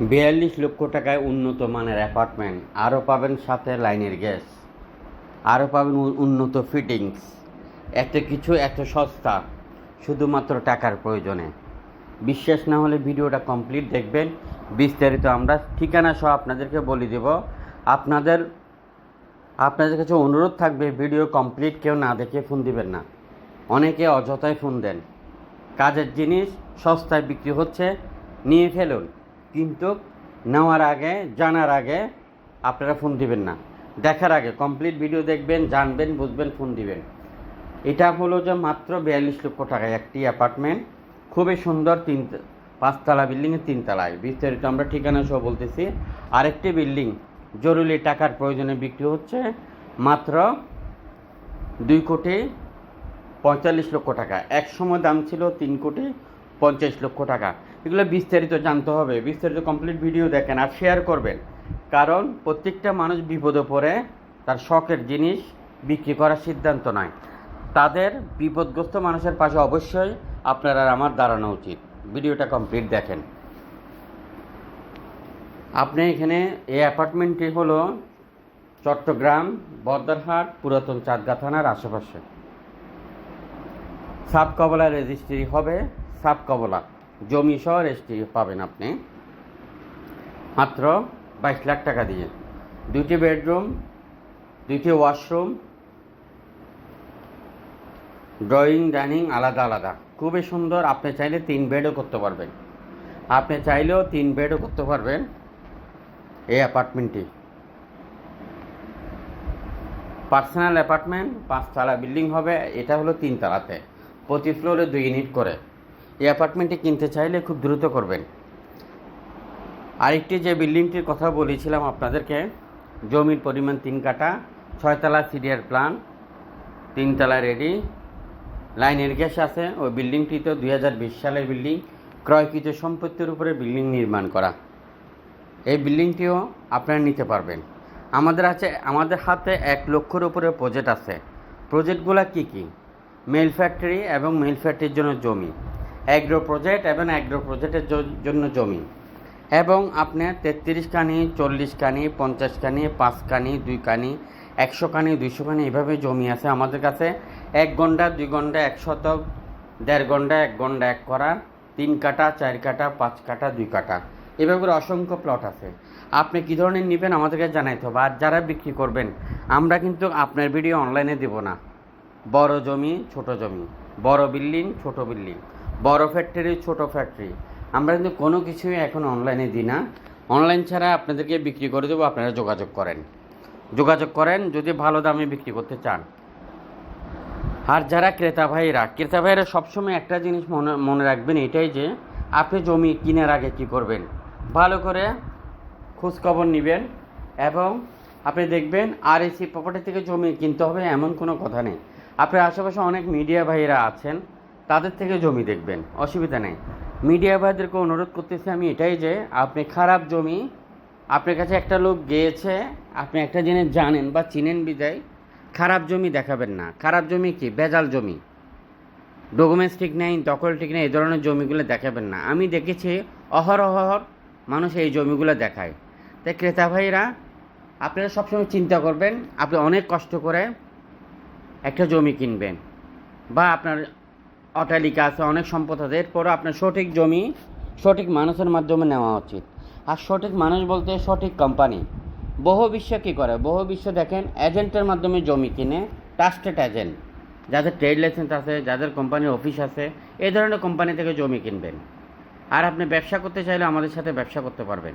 বিয়াল্লিশ লক্ষ টাকায় উন্নত মানের অ্যাপার্টমেন্ট। আরও পাবেন সাথে লাইনের গ্যাস। আরও পাবেন উন্নত ফিটিংস। এত কিছু এত সস্তা, শুধুমাত্র টাকার প্রয়োজনে। বিশ্বাস না হলে ভিডিওটা কমপ্লিট দেখবেন। বিস্তারিত আমরা ঠিকানা সহ আপনাদেরকে বলে দেব। আপনাদের আপনাদের কাছে অনুরোধ থাকবে, ভিডিও কমপ্লিট কেউ না দেখে ফোন দিবেন না। অনেকে অযথায় ফোন দেন। কাজের জিনিস সস্তায় বিক্রি হচ্ছে, নিয়ে ফেলুন। কিন্তু নেওয়ার আগে, জানার আগে আপনারা ফোন দিবেন না। দেখার আগে কমপ্লিট ভিডিও দেখবেন, জানবেন, বুঝবেন, ফোন দিবেন। এটা হলো যে মাত্র বিয়াল্লিশ লক্ষ টাকায় একটি অ্যাপার্টমেন্ট খুবই সুন্দর, তিন, পাঁচতলা বিল্ডিংয়ের তিনতলায়। বিস্তারিত আমরা ঠিকানা সহ বলতেছি। আরেকটি বিল্ডিং জরুরি টাকার প্রয়োজনে বিক্রি হচ্ছে মাত্র দুই কোটি পঁয়তাল্লিশ লক্ষ টাকা। এক সময় দাম ছিল তিন কোটি পঞ্চাশ লক্ষ টাকা। এগুলো বিস্তারিত জানতে হবে। বিস্তারিত কমপ্লিট ভিডিও দেখেন আর শেয়ার করবেন। কারণ প্রত্যেকটা মানুষ বিপদে পড়ে, তার শখের জিনিস বিক্রি করার সিদ্ধান্ত নয়। তাদের বিপদগ্রস্ত মানুষের পাশে অবশ্যই আপনার আর আমার দাঁড়ানো উচিত। ভিডিওটা কমপ্লিট দেখেন। আপনি এখানে এই অ্যাপার্টমেন্টটি হলো চট্টগ্রাম বর্দারহাট পুরাতন চাঁদগা থানার আশেপাশে। সাব কবলা রেজিস্ট্রি হবে সাব কবলা জমি সহ রেজিস্ট্রি পাবেন আপনি। মাত্র বাইশ লাখ টাকা দিয়ে। দুইটি বেডরুম, দুইটি ওয়াশরুম, ড্রয়িং, ডাইনিং আলাদা আলাদা। খুবই সুন্দর, আপনি চাইলে তিন বেডও করতে পারবেন। আপনি চাইলেও তিন বেডও করতে পারবেন এই অ্যাপার্টমেন্টটি। পার্সোনাল অ্যাপার্টমেন্ট, পাঁচতলা বিল্ডিং হবে, এটা হলো তিনতলাতে। প্রতি ফ্লোরে দুই ইউনিট করে। এই অ্যাপার্টমেন্টটি কিনতে চাইলে খুব দ্রুত করবেন। আরেকটি যে বিল্ডিংটির কথা বলেছিলাম আপনাদেরকে, জমির পরিমাণ তিন কাটা ছয়তলা সিডিয়ার প্ল্যান তিনতলা রেডি, লাইনের গ্যাস আছে, ওই বিল্ডিংটি তো দুই সালের বিল্ডিং, ক্রয়কৃত সম্পত্তির উপরে বিল্ডিং নির্মাণ করা। এই বিল্ডিংটিও আপনারা নিতে পারবেন। আমাদের আছে, আমাদের হাতে এক লক্ষর উপরে প্রজেক্ট আছে। প্রজেক্টগুলো কি কি? মেল ফ্যাক্টরি এবং মেল ফ্যাক্টরির জন্য জমি। অ্যাগ্রো প্রজেক্ট এবং অ্যাগ্রো প্রজেক্টের জন্য জমি। এবং আপনি তেত্রিশ কানি চল্লিশ কানি পঞ্চাশ কানি পাঁচ কানি দুই কানি একশো কানি দুইশো কানি এভাবে জমি আছে আমাদের কাছে। এক ঘণ্টা দুই ঘণ্টা এক শতক দেড় ঘণ্টা এক ঘণ্টা এক করা তিন কাটা চার কাটা পাঁচ কাটা দুই কাটা এভাবে করে অসংখ্য প্লট আছে। আপনি কী ধরনের নেবেন আমাদেরকে জানাইতে হবে। আর যারা বিক্রি করবেন, আমরা কিন্তু আপনার ভিডিও অনলাইনে দেব না। বড় জমি, ছোট জমি। বড় বিল্ডিং ছোট বিল্ডিং বড় ফ্যাক্টরি ছোট ফ্যাক্টরি আমরা কিন্তু কোনো কিছুই এখন অনলাইনে দিই না। অনলাইন ছাড়া আপনাদেরকে বিক্রি করে দেবো, আপনারা যোগাযোগ করেন। যোগাযোগ করেন, যদি ভালো দামে বিক্রি করতে চান। আর যারা ক্রেতা ভাইরা ক্রেতা ভাইরা সবসময় একটা জিনিস মনে মনে রাখবেন এটাই যে, আপনি জমি কেনার আগে কি করবেন? ভালো করে খোঁজখবর নেবেন এবং আপনি দেখবেন আর এসি প্রপার্টি থেকে জমি কিনতে হবে, এমন কোনো কথা নেই। আপনার আশেপাশে অনেক মিডিয়া ভাইরা আছেন তাদের থেকে জমি দেখবেন, অসুবিধা নেই। মিডিয়া ভাইদেরকে অনুরোধ করতেছি আমি এটাই যে, আপনি খারাপ জমি, আপনার কাছে একটা লোক গিয়েছে, আপনি একটা জিনিস জানেন বা চিনেন বিদায়, খারাপ জমি দেখাবেন না। খারাপ জমি কি? বেজাল জমি। ডকুমেন্টস ঠিক নেই দখল ঠিক নেই, এই ধরনের জমিগুলো দেখাবেন না। আমি দেখেছি অহরহ মানুষ এই জমিগুলো দেখায়। তাই ক্রেতা ভাইরা, আপনারা সবসময় চিন্তা করবেন, আপনি অনেক কষ্ট করে একটা জমি কিনবেন, বা আপনার অট্টালিকা আছে, অনেক সম্পদ আছে। এরপরও আপনার সঠিক জমি, সঠিক মানুষের মাধ্যমে নেওয়া উচিত। আর সঠিক মানুষ বলতে সঠিক কোম্পানি বহু বিশ্ব কী করে? বহু বিশ্ব দেখেন এজেন্টের মাধ্যমে জমি কিনে ট্রাস্টেড এজেন্ট যাদের ট্রেড লাইসেন্স আছে, যাদের কোম্পানির অফিস আছে, এই ধরনের কোম্পানি থেকে জমি কিনবেন। আর আপনি ব্যবসা করতে চাইলে আমাদের সাথে ব্যবসা করতে পারবেন।